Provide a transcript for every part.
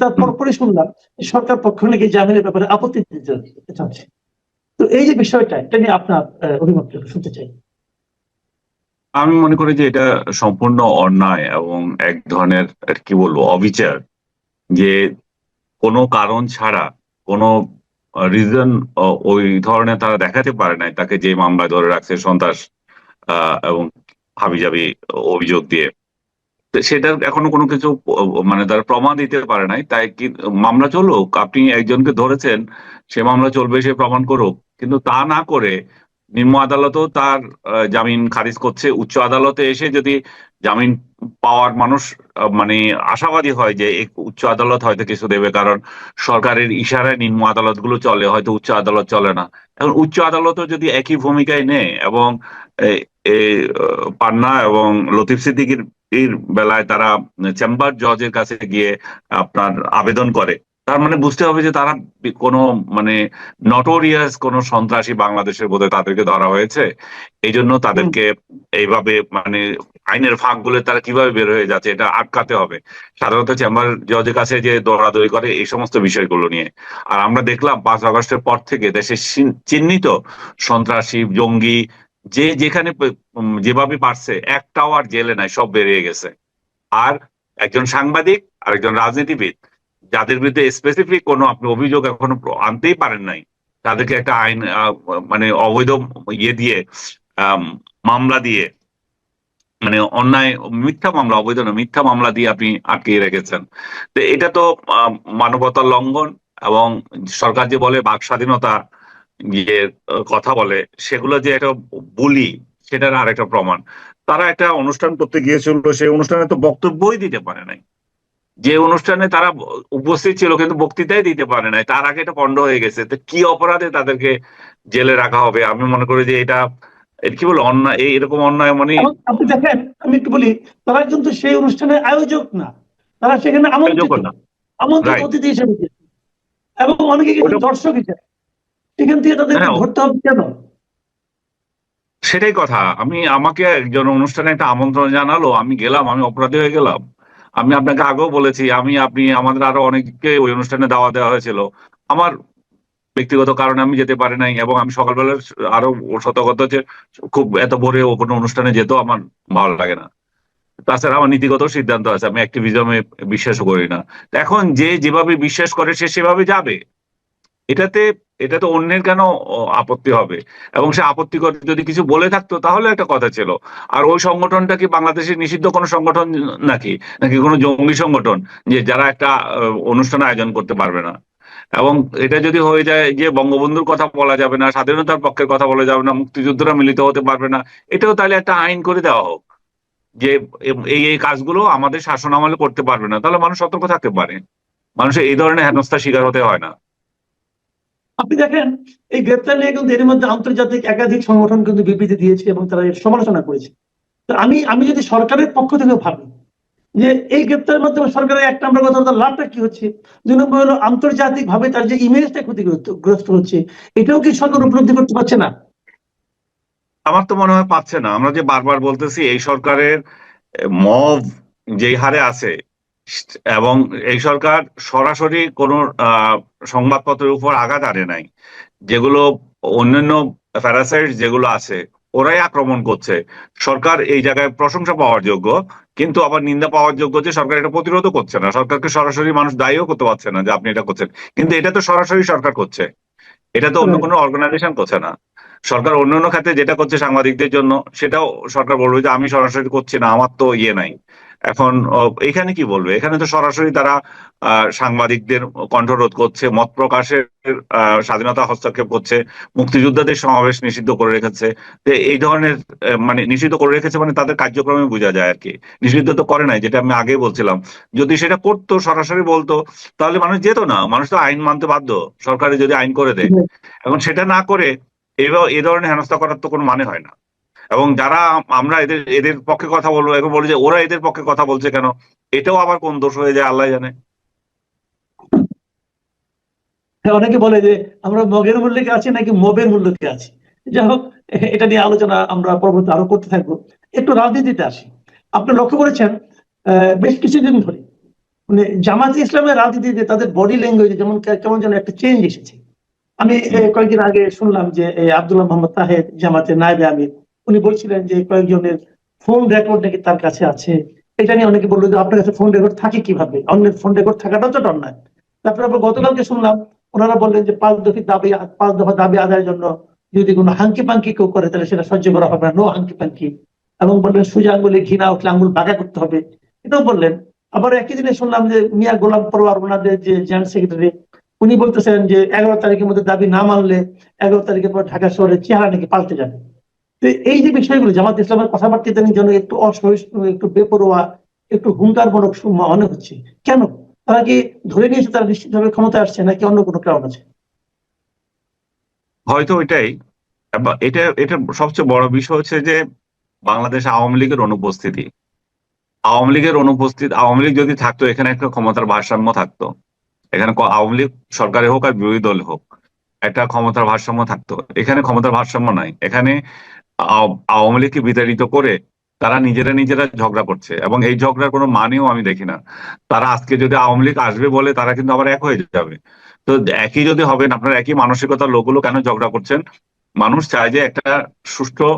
তার পরপরই শুনলাম সরকার পক্ষ নাকি জামিনের ব্যাপারে আপত্তি চাচ্ছে। তো এই যে বিষয়টা, এটা নিয়ে আপনার অভিমত শুনতে চাই। আমি মনে করি যে এটা সম্পূর্ণ অন্যায় এবং এক ধরনের কি বলব, অবিচার যে কোনো কারণ ছাড়া, কোনো রিজন ওই ধরনের তারা দেখাতে পারে নাই, তাকে যে মামলায় ধরে রাখছে সন্ত্রাস এবং হাবিজাবি অভিযোগ দিয়ে। সেটার এখনও কোনো কিছু মানে তারা প্রমাণ দিতে পারে নাই। তাই কি, মামলা চলুক, আপনি একজনকে ধরেছেন, সে মামলা চলবে, সে প্রমাণ করুক। কিন্তু তা না করে নিম্ন আদালতও তার জামিন খারিজ করছে। উচ্চ আদালতে এসে যদি জামিন পাওয়ার মানুষ মানে আশাবাদী হয় যে উচ্চ আদালত হয়তো কিছু দেবে, কারণ সরকারের ইশারায় নিম্ন আদালতগুলো চলে, হয়তো উচ্চ আদালত চলে না। এখন উচ্চ আদালতও যদি একই ভূমিকায় নেয় এবং পান্না এবং লতিফ সিদ্দিকির বেলায় তারা চেম্বার জজের কাছে গিয়ে আপনার আবেদন করে তার মানে বুঝতে হবে যে তারা কোনো মানে নটোরিয়াস কোনো সন্ত্রাসী বাংলাদেশের বোধহয় তাদেরকে ধরা হয়েছে। এই জন্য তাদেরকে এইভাবে মানে আইনের ফাঁকগুলো তারা কীভাবে বের হয়ে যাচ্ছে এটা আটকাতে হবে। সাধারণত চেম্বার জজের কাছে যে দৌড়াদৌড়ি করে এই সমস্ত বিষয়গুলো নিয়ে। আর আমরা দেখলাম পাঁচ আগস্টের পর থেকে দেশে চিন- চিহ্নিত সন্ত্রাসী জঙ্গি যে যেখানে যেভাবে পারছে একটাও আর জেলে নাই সব বেরিয়ে গেছে। আর একজন সাংবাদিক আর একজন রাজনীতিবিদ যাদের বিরুদ্ধে স্পেসিফিক কোনো আপনি অভিযোগ এখনও আনতেই পারেন নাই, তাদেরকে একটা আইন মানে অবৈধ ইয়ে দিয়ে মামলা দিয়ে মানে অন্যায়, মিথ্যা মামলা, অবৈধ না মিথ্যা মামলা দিয়ে আপনি আটকিয়ে রেখেছেন। তো এটা তো মানবতার লঙ্ঘন এবং সরকার যে বলে বাক স্বাধীনতা যে কথা বলে, সেগুলো যে একটা বলি, সেটার আর একটা প্রমাণ। তারা একটা অনুষ্ঠান করতে গিয়েছিল, সেই অনুষ্ঠানে তো বক্তব্যই দিতে পারে নাই। যে অনুষ্ঠানে তারা উপস্থিত ছিল কিন্তু বক্তৃতাই দিতে পারে নাই। তার আগে এটা পণ্ড হয়ে গেছে। তো কি অপরাধে তাদেরকে জেলে রাখা হবে? আমি মনে করি যে এটা কি বলে অন্যায় এই এরকম অন্যায় মানে আপনি দেখেন আমি একটু বলি তারা কিন্তু সেই অনুষ্ঠানের আয়োজক না। তারা সেখানে আমন্ত্রিত। অতিথি হিসেবে এবং অনেকে কিন্তু দর্শক হিসেবে সেখান থেকে তাদেরকে হ্যাঁ। হবে কেন? সেটাই কথা। আমি আমাকে একজন অনুষ্ঠানে একটা আমন্ত্রণ জানালো। আমি গেলাম আমি অপরাধী হয়ে গেলাম। আমি আপনাকে আগেও বলেছি, আমি, আপনি আমাদের আরও অনেককে ওই অনুষ্ঠানে দাওয়া দেওয়া হয়েছিল। আমার ব্যক্তিগত কারণে আমি যেতে পারি নাই এবং আমি সকালবেলা আরও সতর্কতা হচ্ছে, খুব এত ভোরে ও কোনো অনুষ্ঠানে যেতেও আমার ভালো লাগে না। তাছাড়া আমার নীতিগত সিদ্ধান্ত আছে, আমি অ্যাক্টিভিজমে বিশ্বাস করি না। এখন যে যেভাবে বিশ্বাস করে, সে সেভাবে যাবে। এটাতে এটা তো অন্যের কেন আপত্তি হবে? এবং সে আপত্তিকর যদি কিছু বলে থাকতো, তাহলে একটা কথা ছিল। আর ওই সংগঠনটা কি বাংলাদেশের নিষিদ্ধ কোনো সংগঠন নাকি? নাকি কোনো জঙ্গি সংগঠন যে যারা একটা অনুষ্ঠান আয়োজন করতে পারবে না? এবং এটা যদি হয়ে যায় যে বঙ্গবন্ধুর কথা বলা যাবে না, স্বাধীনতার পক্ষের কথা বলা যাবে না, মুক্তিযুদ্ধরা মিলিত হতে পারবে না, এটাও তাহলে একটা আইন করে দেওয়া হোক। যে এই এই কাজগুলো আমাদের শাসন আমলে করতে পারবে না, তাহলে মানুষ সতর্ক থাকতে পারে। মানুষের এই ধরনের হেনস্থার শিকার হতে হয় না। আপনি দেখেন, এই গ্রেপ্তার নিয়ে কিন্তু এর মধ্যে আন্তর্জাতিক একাধিক সংগঠন কিন্তু বিবৃতি দিয়েছে এবং তারা এর সমালোচনা করেছে। তো আমি আমি যদি সরকারের পক্ষ থেকে ভাবি যে এই গ্রেপ্তারের মাধ্যমে সরকারের এক নম্বর কথা তার লাভটা কি হচ্ছে, দুই নম্বর হলো আন্তর্জাতিক ভাবে তার যে ইমেজটা ক্ষতিগ্রস্ত হচ্ছে, এটাও কি সরকার উপলব্ধি করতে পারছে না? আমার তো মনে হয় পাচ্ছে না। আমরা যে বারবার বলতেছি, এই সরকারের মব যেই হারে আছে এবং এই সরকার সরাসরি কোনো সংবাদপত্রের উপর আঘাত আনে নাই। যেগুলো অন্যান্য প্যারাসাইট যেগুলো আছে ওরাই আক্রমণ করছে। সরকার এই জায়গায় প্রশংসা পাওয়ার যোগ্য কিন্তু আবার নিন্দা পাওয়ার যোগ্য যে সরকার এটা প্রতিরোধও করছে না। সরকারকে সরাসরি মানুষ দায়ীও করতে পারছে না যে আপনি এটা করছেন। কিন্তু এটা তো সরাসরি সরকার করছে। এটা তো অন্য কোনো অর্গানাইজেশন করছে না। সরকার অন্য অন্য খাতে যেটা করছে সাংবাদিকদের জন্য সেটাও সরকার বলবে যে আমি সরাসরি করছি না আমার তো ইয়ে নাই। এখন এখানে কি বলবে? এখানে তো সরাসরি তারা আহ, সাংবাদিকদের কণ্ঠরোধ করছে মত প্রকাশের আহ, স্বাধীনতা হস্তক্ষেপ করছে মুক্তিযোদ্ধাদের সমাবেশ নিষিদ্ধ করে রেখেছে। এই ধরনের মানে নিষিদ্ধ করে রেখেছে মানে তাদের কার্যক্রমে বোঝা যায় আর কি। নিষিদ্ধ তো করে নাই যেটা আমি আগে বলছিলাম। যদি সেটা করতো সরাসরি বলতো তাহলে মানুষ যেত না। মানুষ তো আইন মানতে বাধ্য। সরকারে যদি আইন করে দেয়। এখন সেটা না করে এবার এ ধরনের হেনস্থা করার তো কোনো মানে হয় না। এবং যারা আমরা এদের এদের পক্ষে কথা বলব এখন বলি যে ওরা এদের পক্ষে কথা বলছে কেন? এটাও আবার কোন দোষ হয়ে যায় আল্লাহ জানে। হ্যাঁ, অনেকে বলে যে আমরা মগের মূল্যকে আছি নাকি মবের মূল্যকে আছি? যাই হোক এটা নিয়ে আলোচনা আমরা পরবর্তী আরও করতে থাকব। একটু রাজনীতিতে আসি। আপনি লক্ষ্য করেছেন বেশ কিছুদিন ধরে মানে জামাতে ইসলামের রাজনীতিতে তাদের বডি ল্যাঙ্গুয়েজে যেমন কেমন যেন একটা চেঞ্জ এসেছে। আমি কয়েকদিন আগে শুনলাম যে আব্দুল্লাহ মোহাম্মদ তাহের জামাতের নায়েবে আমির উনি বলছিলেন যে কয়েকজনের ফোন রেকর্ড নাকি তার কাছে আছে। এটা নিয়ে অনেকে বলল যে আপনার কাছে ফোন রেকর্ড থাকে কীভাবে? অন্যের ফোন রেকর্ড থাকাটাও তো অন্যায় তারপরে আবার গতকালকে শুনলাম, ওনারা বললেন যে পাঁচ দফি দাবি, পাঁচ দফা দাবি আদায়ের জন্য যদি কোনো হাঙ্কি পাঙ্কি কেউ করে, তাহলে সেটা সহ্য করা হবে না নো হাঙ্কি পাঙ্কি। এবং বললেন, সোজা আঙ্গুলে ঘৃণা উঠলে আঙ্গুল বাঁকা করতে হবে। এটাও বললেন। আবার একই দিনে শুনলাম যে মিয়া গোলাম পরোয়ার, ওনাদের যে জয়েন্ট সেক্রেটারি, উনি বলতেছেন যে এগারো তারিখের মধ্যে দাবি না মানলে এগারো তারিখের পর ঢাকা শহরের চেহারা নাকি পাল্টে যাবে। এই যে বিষয়গুলো, জামাত ইসলামের কথাবার্তা যেন একটু অসহিষ্ণু, একটু বেপরোয়া, একটু হুঙ্কারমূলক মনে হচ্ছে। কেন? তারা কি ধরে নিয়েছে তারা নিশ্চিতভাবে ক্ষমতা আসছে নাকি অন্য কোনো কারণ আছে? হয়তো বা- এটা এটা সবচেয়ে বড় বিষয় হচ্ছে যে বাংলাদেশ আওয়ামী লীগের অনুপস্থিতি। আওয়ামী লীগের অনুপস্থিত, আওয়ামী লীগ যদি থাকতো, এখানে একটা ক্ষমতার ভারসাম্য থাকতো। এখানে আওয়ামী লীগ সরকারে হোক আর বিরোধী দল হোক, একটা ক্ষমতার ভারসাম্য থাকতো। এখানে ক্ষমতার ভারসাম্য নাই। এখানে আওয়ামী লীগকে বিতাড়িত করে তারা নিজেরা নিজেরা ঝগড়া করছে এবং এই ঝগড়ার কোনো মানেও আমি দেখি না। তারা আজকে যদি আওয়ামী লীগ আসবে বলে তারা কিন্তু আবার এক হয়ে যাবে। তো একই যদি হবেন, আপনার একই মানসিকতার লোকগুলো কেন ঝগড়া করছেন? মানুষ চায় যে একটা সুষ্ঠু,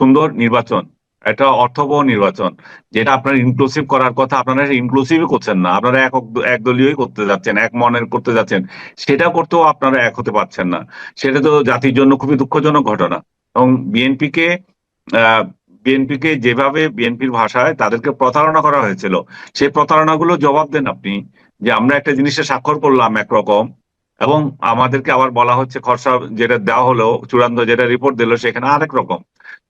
সুন্দর নির্বাচন, একটা অর্থবহ নির্বাচন, যেটা আপনার ইনক্লুসিভ করার কথা আপনারা ইনক্লুসিভই করছেন না। আপনারা এক একদলীয়ই করতে যাচ্ছেন, এক মনের করতে যাচ্ছেন। সেটা করতেও আপনারা এক হতে পারছেন না। সেটা তো জাতির জন্য খুবই দুঃখজনক ঘটনা। এবং বিএনপিকে বিএনপিকে যেভাবে বিএনপির ভাষায় তাদেরকে প্রতারণা করা হয়েছিল, সেই প্রতারণাগুলো জবাব দেন আপনি যে আমরা একটা জিনিসে স্বাক্ষর করলাম একরকম এবং আমাদেরকে আবার বলা হচ্ছে খরচা যেটা দেওয়া হলো, চূড়ান্ত যেটা রিপোর্ট দিল সেখানে আরেক রকম।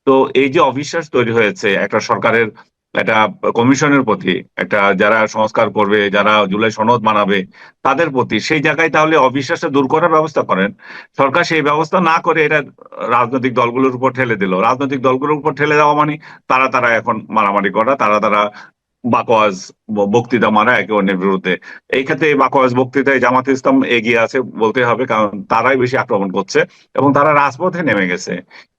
তো এই যে অবিশ্বাস তৈরি হয়েছে একটা সরকারের একটা কমিশনের প্রতি, একটা যারা সংস্কার করবে, যারা জুলাই সনদ মানাবে তাদের প্রতি, সেই জায়গায় তাহলে অবিশ্বাসটা দূর করার ব্যবস্থা করেন। সরকার সেই ব্যবস্থা না করে এটা রাজনৈতিক দলগুলোর উপর ঠেলে দিল। রাজনৈতিক দলগুলোর উপর ঠেলে দেওয়া মানে তারা তারা এখন মারামারি করা, তারা তারা বাকওয়াজ বক্তৃতা মারা একে অন্যের বিরুদ্ধে। এই ক্ষেত্রে এই বক্তৃতায় জামাত ইসলাম এগিয়ে আছে বলতে হবে, কারণ তারাই বেশি আক্রমণ করছে এবং তারা রাজপথে নেমে গেছে।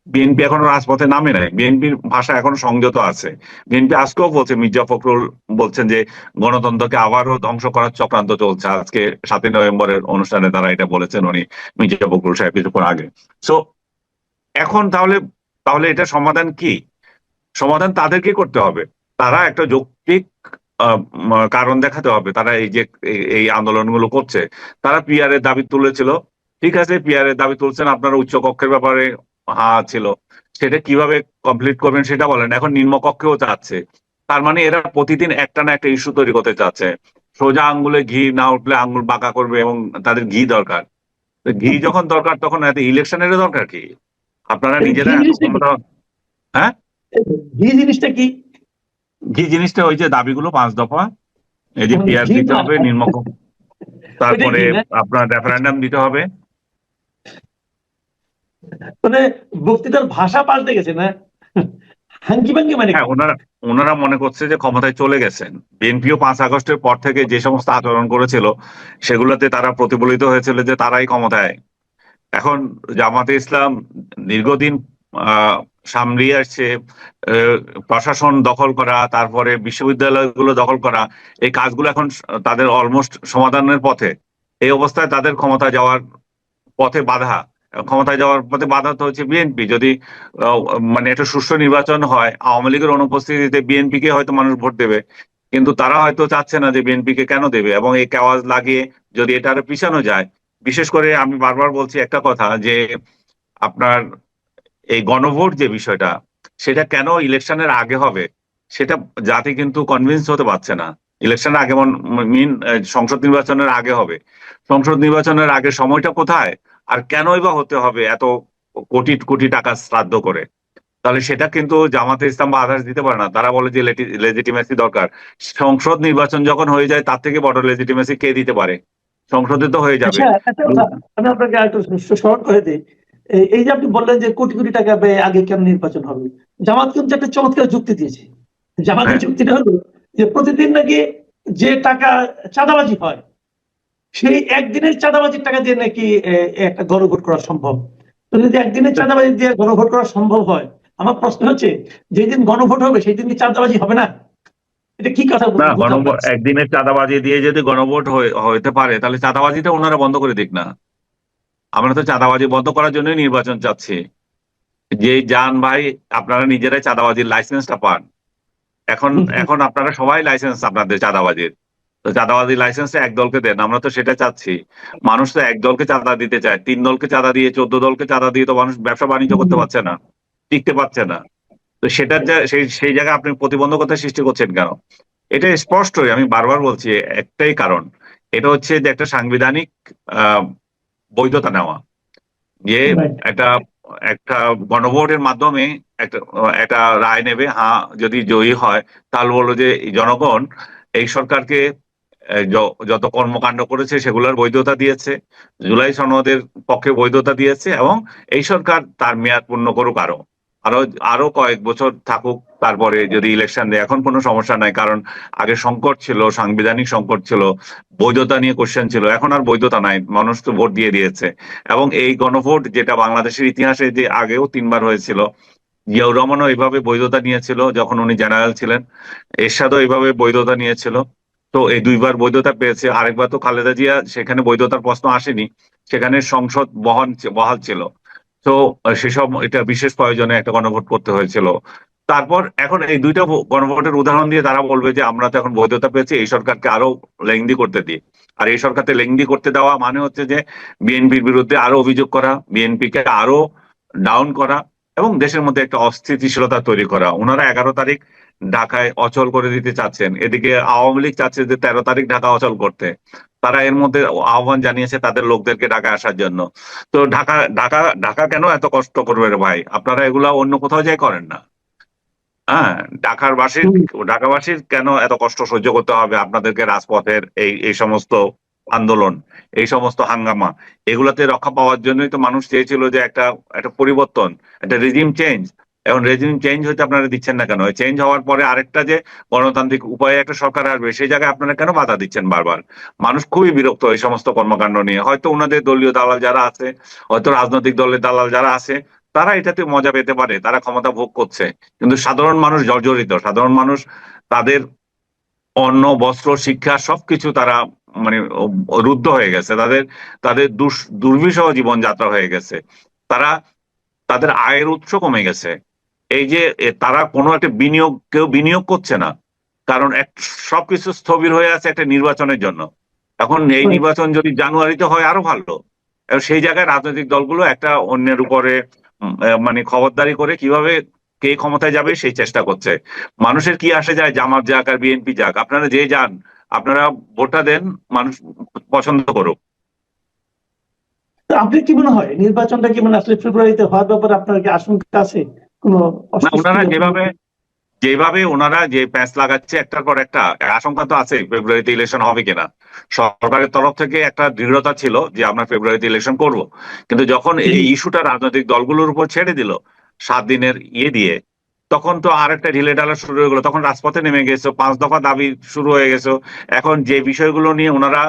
বিএনপি এখনও রাজপথে নামে নাই। বিএনপির ভাষা এখনও সংযত আছে। বিএনপি আজকেও বলছে, মির্জা ফখরুল বলছেন যে, গণতন্ত্রকে আবারও ধ্বংস করার চক্রান্ত চলছে। আজকে সাতই নভেম্বরের অনুষ্ঠানে তারা এটা বলেছেন, উনি মির্জা ফখরুল সাহেব কিছুক্ষণ আগে। সো এখন তাহলে তাহলে এটা সমাধান কি? সমাধান তাদেরকে করতে হবে। তারা একটা যৌক্তিক কারণ দেখাতে হবে। তারা এই যে, এই- আন্দোলনগুলো করছে, তারা পিআর এর দাবি তুলেছিল। ঠিক আছে পিআর এর দাবি তুলছেন আপনারা উচ্চ কক্ষের ব্যাপারে। হা ছিল। সেটা কীভাবে কমপ্লিট করবেন সেটা বলেন। এখন নিম্ন কক্ষেও চাচ্ছে তার মানে এরা প্রতিদিন একটা না একটা ইস্যু তৈরি করতে চাচ্ছে। সোজা আঙ্গুলে ঘি না উঠলে আঙ্গুল বাঁকা করবে এবং তাদের ঘি দরকার। ঘি যখন দরকার তখন এত ইলেকশনের দরকার কি? আপনারা নিজেরা ঘি জিনিসটা কি? ঘি জিনিসটা ওই যে দাবিগুলো পাঁচ দফা। এই যে পিয়ার দিতে হবে নিম্ন তারপরে আপনার রেফারেন্ডাম দিতে হবে। মানে বক্তৃতার ভাষা পাল্টে গেছে, না? হাঙ্কি পাঙ্কি মানে হ্যাঁ ওনারা ওনারা মনে করছে যে ক্ষমতায় চলে গেছেন। বিএনপিও পাঁচ আগস্টের পর থেকে যে সমস্ত আচরণ করেছিল, সেগুলোতে তারা প্রতিফলিত হয়েছিল যে তারাই ক্ষমতায়। এখন জামাতে ইসলাম দীর্ঘদিন সামলিয়ে আসছে প্রশাসন দখল করা, তারপরে বিশ্ববিদ্যালয়গুলো দখল করা, এই কাজগুলো এখন তাদের অলমোস্ট সমাধানের পথে। এই অবস্থায় তাদের ক্ষমতা যাওয়ার পথে বাধা। ক্ষমতায় যাওয়ার পথে বাধা হচ্ছে বিএনপি। যদি মানে একটা সুষ্ঠু নির্বাচন হয়, আওয়ামী লীগের অনুপস্থিতিতে বিএনপি কে হয়তো মানুষ ভোট দেবে, কিন্তু তারা হয়তো চাচ্ছে না যে বিএনপি কে কেন দেবে, এবং এই কেওয়াজ লাগিয়ে যদি এটা আরও পিছানো যায়, বিশেষ করে আমি বারবার বলছি একটা কথা যে আপনার এই গণভোট যে বিষয়টা, সেটা কেন ইলেকশনের আগে হবে, সেটা জাতি কিন্তু কনভিন্স হতে পারছে না। ইলেকশনের আগে মিন সংসদ নির্বাচনের আগে হবে। সংসদ নির্বাচনের আগে সময়টা কোথায়? আর কেনই বা হতে হবে এত কোটি কোটি টাকা শ্রাদ্ধ করে? তাহলে সেটা কিন্তু জামাতে ইসলাম বা আধার দিতে পারে না। তারা বলে যে লেজিটিমেসি দরকার। সংসদ নির্বাচন যখন হয়ে যায় তার থেকে বড় লেজিটিমেসি কে দিতে পারে? সংসদে তো হয়ে যাবে। আচ্ছা আমি আপনাকে একটু শর্ট করে দিই। এই- এই যে আপনি বললেন যে কোটি কোটি টাকা ব্যয়ে আগে কেন নির্বাচন হবে? জামাত কিন্তু একটা চমৎকার যুক্তি দিয়েছে। জামাতের হ্যাঁ। যুক্তিটা হলো যে প্রতিদিন নাকি যে টাকা চাঁদাবাজি হয় সেই একদিনের চাঁদাবাজির টাকা দিয়ে নাকি একটা গণভোট করা সম্ভব? তো যদি একদিনের চাঁদাবাজি দিয়ে গণভোট করা সম্ভব হয় আমার প্রশ্ন হচ্ছে যেদিন গণভোট হবে সেই দিন কি চাঁদাবাজি হবে না? এটা কি কথা? একদিনের চাঁদাবাজি দিয়ে যদি গণভোট হইতে পারে তাহলে চাঁদাবাজিটা ওনারা বন্ধ করে দিক না। আমরা তো চাঁদাবাজি বন্ধ করার জন্যই নির্বাচন চাচ্ছি। যে যান ভাই আপনারা নিজেরাই চাঁদাবাজির লাইসেন্সটা পান। এখন এখন আপনারা সবাই লাইসেন্স আপনাদের চাঁদাবাজির। তো চাঁদাবাজির লাইসেন্সটা এক দলকে দেন আমরা তো সেটা চাচ্ছি। মানুষ তো এক দলকে চাঁদা দিতে চায় তিন দলকে চাঁদা দিয়ে চোদ্দ দলকে চাঁদা দিয়ে তো মানুষ ব্যবসা বাণিজ্য করতে পারছে না টিকতে পারছে না। তো সেটার যা সেই সেই জায়গায় আপনি প্রতিবন্ধকতা সৃষ্টি করছেন কেন? এটা স্পষ্টই আমি বারবার বলছি একটাই কারণ। এটা হচ্ছে যে একটা সাংবিধানিক আহ, বৈধতা নেওয়া। যে একটা একটা গণভোটের মাধ্যমে একটা একটা রায় নেবে হ্যাঁ যদি জয়ী হয় তাহলে বলল যে জনগণ এই সরকারকে যত কর্মকাণ্ড করেছে সেগুলোর বৈধতা দিয়েছে, জুলাই সনদের পক্ষে বৈধতা দিয়েছে এবং এই সরকার তার মেয়াদ পূর্ণ করুক আরও। আরও আরও কয়েক বছর থাকুক, তারপরে যদি ইলেকশন দেয় এখন কোনো সমস্যা নাই, কারণ আগে সংকট ছিল, সাংবিধানিক সংকট ছিল, বৈধতা নিয়ে কোশ্চেন ছিল, এখন আর বৈধতা নাই, মানুষ তো ভোট দিয়ে দিয়েছে। এবং এই গণভোট যেটা বাংলাদেশের ইতিহাসে যে আগেও তিনবার হয়েছিল, জিয়াউর রহমানও এইভাবে বৈধতা নিয়েছিল, যখন উনি জেনারেল ছিলেন, এরশাদও এইভাবে বৈধতা নিয়েছিল। তো এই দুইবার বৈধতা পেয়েছে। আরেকবার তো খালেদা জিয়া সেখানে বৈধতার প্রশ্ন আসেনি, সেখানে সংসদ বহন বহাল ছিল। তো সেসব এটা বিশেষ প্রয়োজনে একটা গণভোট করতে হয়েছিল। তারপর এখন এই দুইটা গণভোটের উদাহরণ দিয়ে তারা বলবে যে আমরা তো এখন বৈধতা পেয়েছি, এই সরকারকে আরও লেংদি করতে দিই। আর এই সরকারকে লেংদি করতে দেওয়া মানে হচ্ছে যে বিএনপির বিরুদ্ধে আরও অভিযোগ করা, বিএনপিকে আরও ডাউন করা এবং দেশের মধ্যে একটা অস্থিতিশীলতা তৈরি করা। ওনারা এগারো তারিখ ঢাকায় অচল করে দিতে চাচ্ছেন। এদিকে আওয়ামী লীগ চাচ্ছে যে তেরো তারিখ ঢাকা অচল করতে। তারা এর মধ্যে আহ্বান জানিয়েছে তাদের লোকদেরকে ঢাকায় আসার জন্য। তো ঢাকা ঢাকা ঢাকা কেন এত কষ্ট করবে রে ভাই? আপনারা এগুলা অন্য কোথাও যাই করেন না। হ্যাঁ ঢাকার বাসীর ঢাকাবাসীর কেন এত কষ্ট সহ্য করতে হবে? আপনাদেরকে রাজপথের এই এই সমস্ত আন্দোলন এই সমস্ত হাঙ্গামা এগুলাতে রক্ষা পাওয়ার জন্যই তো মানুষ চেয়েছিল যে একটা একটা পরিবর্তন একটা রেজিম চেঞ্জ এখন রেজিম চেঞ্জ হতে আপনারা দিচ্ছেন না কেন? চেঞ্জ হওয়ার পরে আরেকটা যে গণতান্ত্রিক উপায়ে একটা সরকার আসবে, সেই জায়গায় আপনারা কেন বাধা দিচ্ছেন বারবার? মানুষ খুবই বিরক্ত এই সমস্ত কর্মকাণ্ড নিয়ে। হয়তো ওনাদের দলীয় দালাল যারা আছে, হয়তো রাজনৈতিক দলের দালাল যারা আছে, তারা এটাতে মজা পেতে পারে, তারা ক্ষমতা ভোগ করছে। কিন্তু সাধারণ মানুষ জর্জরিত, সাধারণ মানুষ তাদের অন্ন, বস্ত্র, শিক্ষা সবকিছু তারা মানে রুদ্ধ হয়ে গেছে। তাদের তাদের দুর্বিষহ জীবনযাত্রা হয়ে গেছে। তারা, তাদের আয়ের উৎস কমে গেছে। এই যে তারা কোনো একটা বিনিয়োগ কেউ বিনিয়োগ করছে না। কারণ এক সবকিছু স্থবির হয়ে আছে একটা নির্বাচনের জন্য। এখন এই নির্বাচন যদি জানুয়ারিতে হয় আরও ভালো। সেই জায়গায় রাজনৈতিক দলগুলো একটা অন্যের উপরে মানে খবরদারি করে কীভাবে কে ক্ষমতায় যাবে সেই চেষ্টা করছে। মানুষের কি আসে যায় জামাত যাক আর বিএনপি যাক আপনারা যে যান আপনারা ভোটটা দেন মানুষ পছন্দ করুক। তো আপনার কি মনে হয় নির্বাচনটা কি মানে আসলে ফেব্রুয়ারিতে হওয়ার ব্যাপারে আপনার কি আশঙ্কা আছে? ওনারা যেভাবে যেভাবে ওনারা যে প্যাঁচ লাগাচ্ছে একটার পর একটা আশঙ্কা তো আছে ফেব্রুয়ারিতে ইলেকশন হবে কিনা। সরকারের তরফ থেকে একটা দৃঢ়তা ছিল যে আমরা ফেব্রুয়ারিতে ইলেকশন করব। কিন্তু যখন এই ইস্যুটা রাজনৈতিক দলগুলোর উপর ছেড়ে দিল সাত দিনের ইয়ে দিয়ে তখন তো আর একটা ঢিলে ডালা শুরু হয়ে গেলো। তখন রাজপথে নেমে গেছো, পাঁচ দফা দাবি শুরু হয়ে গেছে। এখন যে বিষয়গুলো নিয়ে ওনারা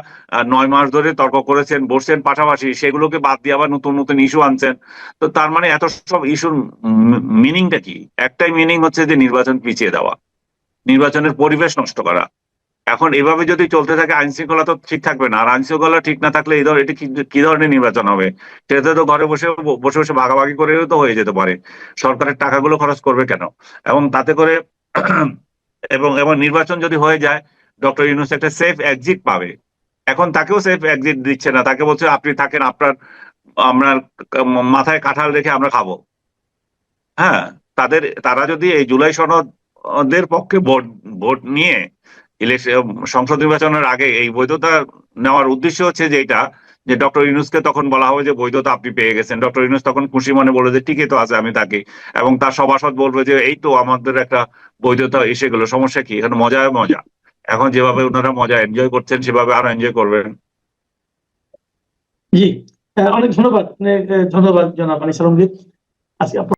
নয় মাস ধরে তর্ক করেছেন, বসছেন পাশাপাশি, সেগুলোকে বাদ দিয়ে আবার নতুন নতুন ইস্যু আনছেন। তো তার মানে এত সব ইস্যুর মিনিংটা কি? একটাই মিনিং হচ্ছে যে নির্বাচন পিছিয়ে দেওয়া। নির্বাচনের পরিবেশ নষ্ট করা। এখন এভাবে যদি চলতে থাকে আইন শৃঙ্খলা তো ঠিক থাকবে না। আর আইন শৃঙ্খলা ঠিক না থাকলে এই ধর, এটি কি- ধরনের নির্বাচন হবে? সেটাতে তো ঘরে বসে বসে বসে ভাগাভাগি করেও তো হয়ে যেতে পারে। সরকারের টাকাগুলো খরচ করবে কেন? এবং তাতে করে এবং এবং নির্বাচন যদি হয়ে যায়, ডক্টর ইউনুস একটা সেফ এক্সিট পাবে। এখন তাকেও সেফ এক্সিট দিচ্ছে না। তাকে বলছে, আপনি থাকেন, আপনার আপনার মাথায় কাঁঠাল রেখে আমরা খাব। হ্যাঁ তাদের, তারা যদি এই জুলাই সনদের পক্ষে ভোট ভোট নিয়ে সংসদ নির্বাচনের আগে এই বৈধতা নেওয়ার উদ্দেশ্য হচ্ছে যে এটা, যে ডক্টর ইউনুসকে তখন বলা হবে যে বৈধতা আপনি পেয়ে গেছেন। ডক্টর ইউনুস তখন খুশি মনে বলে যে ঠিকই তো আছে আমি থাকি এবং তার সভাসদ বলবে যে এই তো আমাদের একটা বৈধতা এসে গেল, সমস্যা কি? এখানে মজায় মজা। এখন যেভাবে ওনারা মজা এনজয় করছেন, সেভাবে আরও এনজয় করবেন। জি অনেক ধন্যবাদ ধন্যবাদ জনাব আনিস আজকে